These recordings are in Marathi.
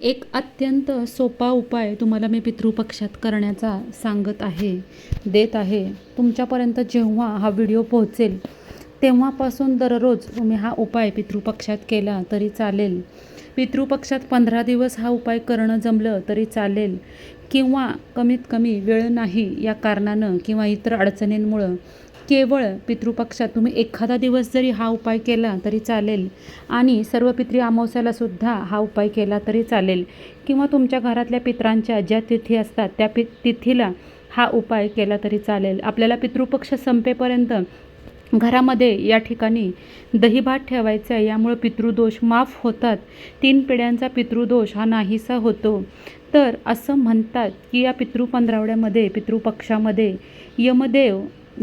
एक अत्यंत सोपा उपाय तुम्हाला मी पितृपक्षात करण्याचा सांगत आहे देत आहे. तुमच्यापर्यंत जेव्हा हा व्हिडिओ पोहोचेल तेव्हापासून दररोज तुम्ही हा उपाय पितृपक्षात केला तरी चालेल. पितृपक्षात पंधरा दिवस हा उपाय करणं जमलं तरी चालेल. किंवा कमीत कमी वेळ नाही या कारणानं किंवा इतर अडचणींमुळं केवळ पितृपक्षात तुम्ही एखादा दिवस जरी हा उपाय केला तरी चालेल. आणि सर्व पितृ अमावस्याला सुद्धा हा उपाय केला तरी चालेल. किंवा तुमच्या घरातल्या पित्रांच्या ज्या तिथी असतात त्या पि तिथीला हा उपाय केला तरी चालेल. आपल्याला पितृपक्ष संपेपर्यंत घरामध्ये या ठिकाणी दहीभात ठेवायचा आहे. यामुळं पितृदोष माफ होतात. तीन पिढ्यांचा पितृदोष हा नाहीसा होतो. तर असं म्हणतात की या पितृ पंधरावड्यामध्ये पितृपक्षामध्ये यमदेव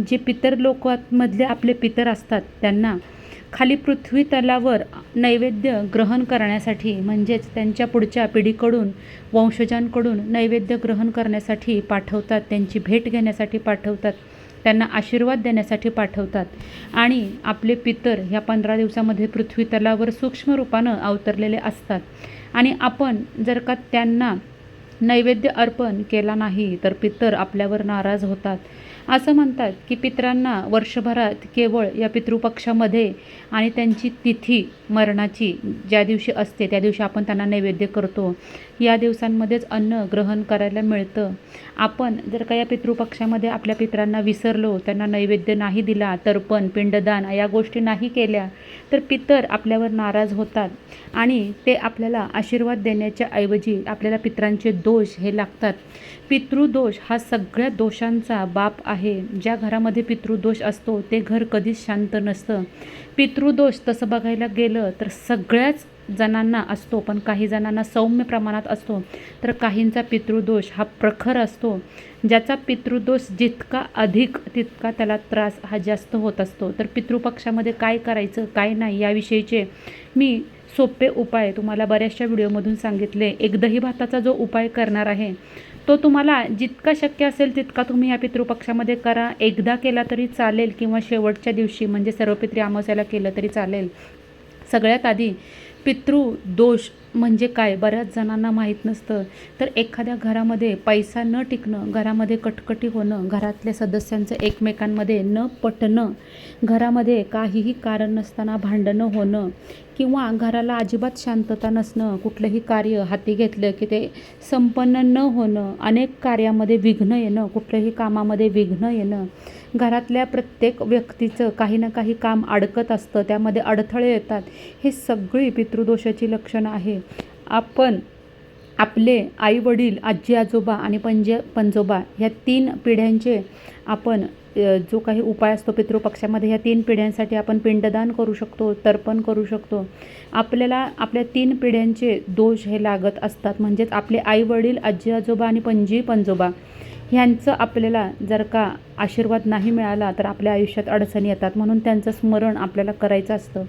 जे पितर लोकांमधले आपले पितर असतात त्यांना खाली पृथ्वी तलावर नैवेद्य ग्रहण करण्यासाठी म्हणजेच त्यांच्या पुढच्या पिढीकडून वंशजांकडून नैवेद्य ग्रहण करण्यासाठी पाठवतात त्यांची भेट घेण्यासाठी पाठवतात त्यांना आशीर्वाद देण्यासाठी पाठवतात. आणि आपले पितर ह्या पंधरा दिवसामध्ये पृथ्वी तलावर सूक्ष्म रूपानं अवतरलेले असतात. आणि आपण जर का त्यांना नैवेद्य अर्पण केला नाही तर पितर आपल्यावर नाराज होतात. असं म्हणतात की पितरांना वर्षभरात केवळ या पितृपक्षामध्ये आणि त्यांची तिथी मरणाची ज्या दिवशी असते त्या दिवशी आपण त्यांना नैवेद्य करतो. या दिवसांमध्येच अन्न ग्रहण करायला मिळतं. आपण जर का या पितृपक्षामध्ये आपल्या पित्रांना विसरलो त्यांना नैवेद्य नाही दिला तर्पण पिंडदान या गोष्टी नाही केल्या तर पितर आपल्यावर नाराज होतात आणि ते आपल्याला आशीर्वाद देण्याच्या ऐवजी आपल्याला पितरांचे दोष हे लागतात. पितृदोष हा सगळ्या दोषांचा बाप आहे. ज्या घरामध्ये पितृदोष असतो ते घर कधीच शांत नसतं. पितृदोष तसं बघायला गेलं तर सगळ्याच जणांना असतो पण काही जणांना सौम्य प्रमाणात असतो. तर काहींचा पितृदोष हा प्रखर असतो. ज्याचा पितृदोष जितका अधिक तितका त्याला त्रास हा जास्त होत असतो. तर पितृपक्षामध्ये काय करायचं काय नाही याविषयीचे मी सोपे उपाय तुम्हाला बऱ्याचशा व्हिडिओमधून सांगितले. एक दही भाताचा जो उपाय करणार आहे तो तुम्हाला जितका शक्य असेल तितका तुम्ही या पितृपक्षामध्ये करा. एकदा केला तरी चालेल किंवा शेवटच्या दिवशी म्हणजे सर्व पित्री अमावस्याला केलं तरी चालेल. सगळ्यात आधी पितृ दोष म्हणजे काय? बऱ्याच जणांना माहीत नसतं. तर एखाद्या घरामध्ये पैसा न टिकणं घरामध्ये कटकटी होणं घरातल्या सदस्यांचं एकमेकांमध्ये न पटणं घरामध्ये काहीही कारण नसताना भांडणं होणं किंवा घराला अजिबात शांतता नसणं कुठलंही कार्य हाती घेतलं की ते संपन्न न होणं अनेक कार्यामध्ये विघ्न येणं कुठल्याही कामामध्ये विघ्न येणं घरातल्या प्रत्येक व्यक्तीचं काही ना काही काम अडकत असतं त्यामध्ये अडथळे येतात. हे सगळी पितृदोषाची लक्षणं आहे. आपण आपले आईवडील आजी आजोबा आणि पंज पंजोबा ह्या तीन पिढ्यांचे आपण जो काही उपाय असतो पितृपक्षामध्ये ह्या तीन पिढ्यांसाठी आपण पिंडदान करू शकतो तर्पण करू शकतो. आपल्याला आपल्या तीन पिढ्यांचे दोष हे लागत असतात. म्हणजेच आपले आईवडील आजी आजोबा आणि पणजी पंजोबा ह्यांचं आपल्याला जर का आशीर्वाद नाही मिळाला तर आपल्या आयुष्यात अडचणी येतात. म्हणून त्यांचं स्मरण आपल्याला करायचं असतं.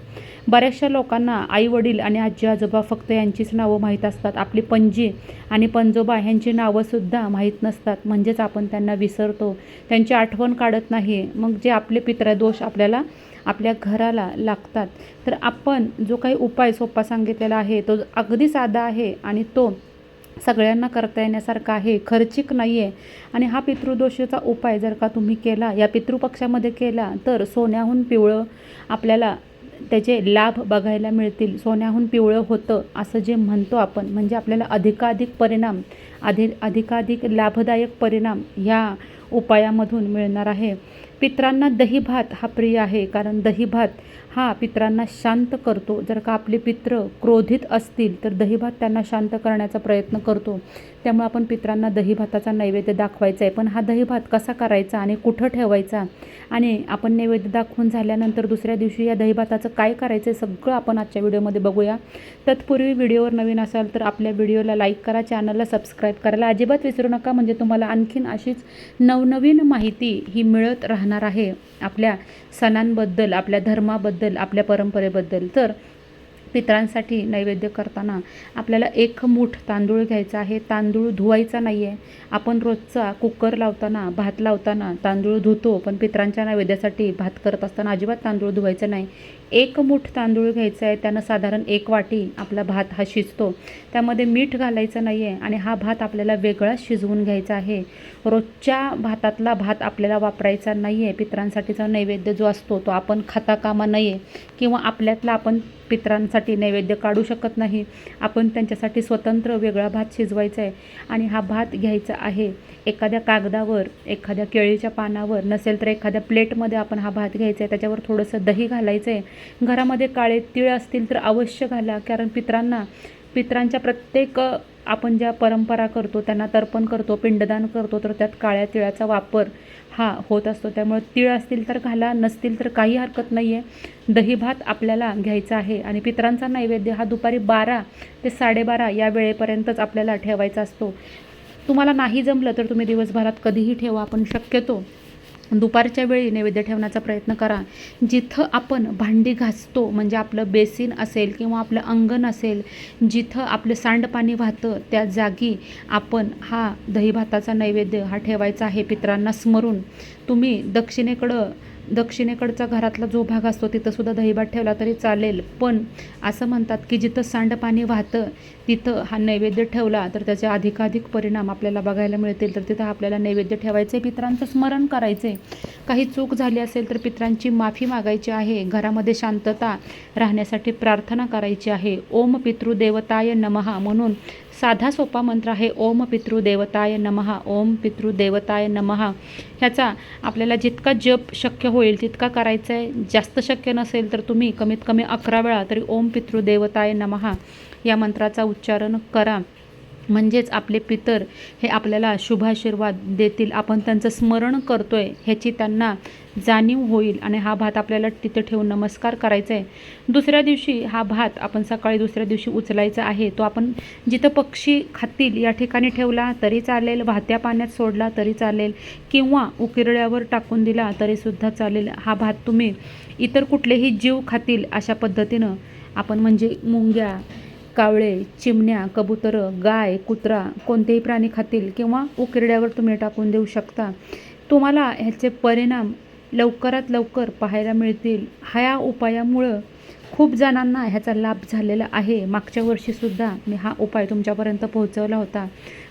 बऱ्याचशा लोकांना आई वडील आणि आजी आजोबा फक्त यांचीच नावं माहीत असतात. आपली पणजी आणि पंजोबा ह्यांची नावंसुद्धा माहीत नसतात. म्हणजेच आपण त्यांना विसरतो. त्यांची आठवण काढत नाही. मग जे आपले पित्रदोष आपल्याला आपल्या घराला लागतात. तर आपण जो काही उपाय सोपा सांगितलेला आहे तो अगदी साधा आहे आणि तो सगळ्यांना करता येण्यासारखा आहे खर्चिक नाही आहे आणि हा पितृदोषाचा उपाय जर का तुम्ही केला या पितृपक्षामध्ये केला तर सोन्याहून पिवळं आपल्याला त्याचे लाभ बघायला मिळतील. सोन्याहून पिवळं होतं असं जे म्हणतो आपण म्हणजे आपल्याला अधिकाधिक परिणाम अधि अधिकाधिक लाभदायक परिणाम ह्या उपायामधून मिळणार आहे. पित्रांना दहीभात हा प्रिय आहे कारण दहीभात हा पित्रांना शांत करतो. जर का आपले पित्र क्रोधित असतील तर दहीभात त्यांना शांत करण्याचा प्रयत्न करतो. त्यामुळे आपण पित्रांना दहीभाताचा नैवेद्य दाखवायचा आहे. पण हा दहीभात कसा करायचा आणि कुठं ठेवायचा आणि आपण नैवेद्य दाखवून झाल्यानंतर दुसऱ्या दिवशी या दहीभाताचं काय करायचं आहे सगळं आपण आजच्या व्हिडिओमध्ये बघूया. तत्पूर्वी व्हिडिओवर नवीन असाल तर आपल्या व्हिडिओला लाईक करा चॅनलला सबस्क्राईब करायला अजिबात विसरू नका. म्हणजे तुम्हाला आणखीन अशीच नवनवीन माहिती ही मिळत राहणार आहे. आपल्या सणांबद्दल आपल्या धर्माबद्दल आपल्या परंपरेबद्दल. तर पितरांसाठी नैवेद्य करताना आपल्याला एक मूठ तांदूळ घ्यायचा आहे. तांदूळ धुवायचा नाही आहे आपण रोजचा कुकर लावताना भात लावताना तांदूळ धुतो पण पितरांच्या नैवेद्यासाठी भात करत असताना अजिबात तांदूळ धुवायचं नाही. एक मूठ तांदूळ घ्यायचा आहे त्यानं साधारण एक वाटी आपला भात हा शिजतो. त्यामध्ये मीठ घालायचं नाही आहे आणि हा भात आपल्याला वेगळाच शिजवून घ्यायचा आहे. रोजच्या भातातला भात आपल्याला वापरायचा नाही आहे पितरांसाठीचा नैवेद्य जो असतो तो आपण खाता कामा नये किंवा आपल्यातला आपण पितरांसाठी नैवेद्य काढू शकत नाही. आपण त्यांच्यासाठी स्वतंत्र वेगळा भात शिजवायचा आहे आणि हा भात घ्यायचा आहे. एखाद्या कागदावर एखाद्या केळीच्या पानावर नसेल तर एखाद्या प्लेटमध्ये आपण हा भात घ्यायचा आहे त्याच्यावर थोडंसं दही घालायचं आहे घरामध्ये काळे तीळ असतील तर अवश्य घाला कारण पितरांना पितरांच्या प्रत्येक आपण ज्या परंपरा करतो त्यांना तर्पण करतो पिंडदान करतो तर त्यात काळ्या तिळाचा वापर हा होत असतो. त्यामुळे तीळ असतील तर घाला नसतील तर काही हरकत नाही आहे दही भात आपल्याला घ्यायचा आहे आणि पित्रांचा नैवेद्य हा दुपारी बारा ते साडेबारा या वेळेपर्यंतच आपल्याला ठेवायचा असतो. तुम्हाला नाही जमलं तर तुम्ही दिवसभरात कधीही ठेवा आपण शक्यतो दुपारच्या वेळी नैवेद्य ठेवण्याचा प्रयत्न करा. जिथं आपण भांडी घासतो म्हणजे आपलं बेसिन असेल किंवा आपलं अंगण असेल जिथं आपलं सांडपाणी वाहतं त्या जागी आपण हा दही भाताचा नैवेद्य हा ठेवायचा आहे पितरांना स्मरून. तुम्ही दक्षिणेकडं दक्षिणेकडचा घरातला जो भाग असतो तिथंसुद्धा दहीभात ठेवला तरी चालेल. पण असं म्हणतात की जिथं सांडपाणी वाहतं तिथं हा नैवेद्य ठेवला तर त्याचे अधिकाधिक परिणाम आपल्याला बघायला मिळतील. तर तिथं आपल्याला नैवेद्य ठेवायचे पितरांचं स्मरण करायचे. काही चूक झाली असेल तर पितरांची माफी मागायची आहे. घरामध्ये शांतता राहण्यासाठी प्रार्थना करायची आहे. ओम पितृदेवताय नमहा म्हणून साधा सोपा मंत्र आहे ओम पितृदेवताय नमहा ओम पितृदेवताय नमहा ह्याचा आपल्याला जितका जप शक्य होईल तितका करायचा आहे जास्त शक्य नसेल तर तुम्ही कमीत कमी अकरा वेळा तरी ओम पितृदेवताय नमहा या मंत्राचा उच्चारण करा. म्हणजेच आपले पितर हे आपल्याला शुभाशीर्वाद देतील. आपण त्यांचं स्मरण करतोय ह्याची त्यांना जाणीव होईल आणि हा भात आपल्याला तिथं ठेवून नमस्कार करायचा आहे दुसऱ्या दिवशी हा भात आपण सकाळी दुसऱ्या दिवशी उचलायचा आहे. तो आपण जिथं पक्षी खातील या ठिकाणी ठेवला तरी चालेल वाहत्या पाण्यात सोडला तरी चालेल किंवा उकिरड्यावर टाकून दिला तरीसुद्धा चालेल. हा भात तुम्ही इतर कुठलेही जीव खातील अशा पद्धतीनं आपण म्हणजे मुंग्या कावळे चिमण्या कबुतरं गाय कुत्रा कोणतेही प्राणी खातील किंवा उकिरड्यावर तुम्ही टाकून देऊ शकता. तुम्हाला ह्याचे परिणाम लवकरात लवकर पाहायला मिळतील. ह्या उपायामुळं खूप जणांना ह्याचा लाभ झालेला आहे. मागच्या वर्षीसुद्धा मी हा उपाय तुमच्यापर्यंत पोहोचवला होता.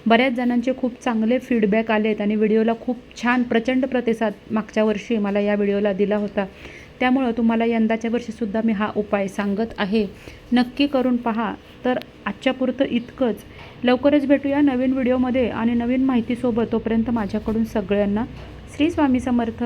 बऱ्याच जणांचे खूप चांगले फीडबॅक आलेत आणि व्हिडिओला खूप छान प्रचंड प्रतिसाद मागच्या वर्षी मला या व्हिडिओला दिला होता. त्यामुळं तुम्हाला यंदाच्या वर्षीसुद्धा मी हा उपाय सांगत आहे. नक्की करून पहा. तर आजच्यापुरतं इतकंच. लवकरच भेटूया नवीन व्हिडिओमध्ये आणि नवीन माहितीसोबत. तोपर्यंत माझ्याकडून सगळ्यांना श्री स्वामी समर्थ.